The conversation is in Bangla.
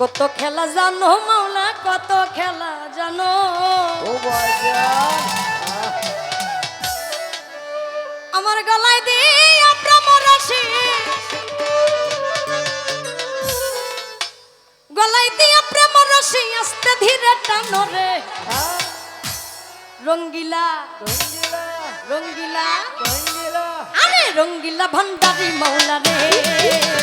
কত খেলা জানো মাওলা কত খেলা জানো। আমার গলায় দিয়া ভ্রমর গলায় দিয়া প্রেম রসি আস্তে ধীরে টানো রে। রঙ্গিলা রঙ্গিলা। রঙ্গিলা। রঙ্গিলা। আরে রঙ্গিলা ভণ্ডারি মাওলা রে।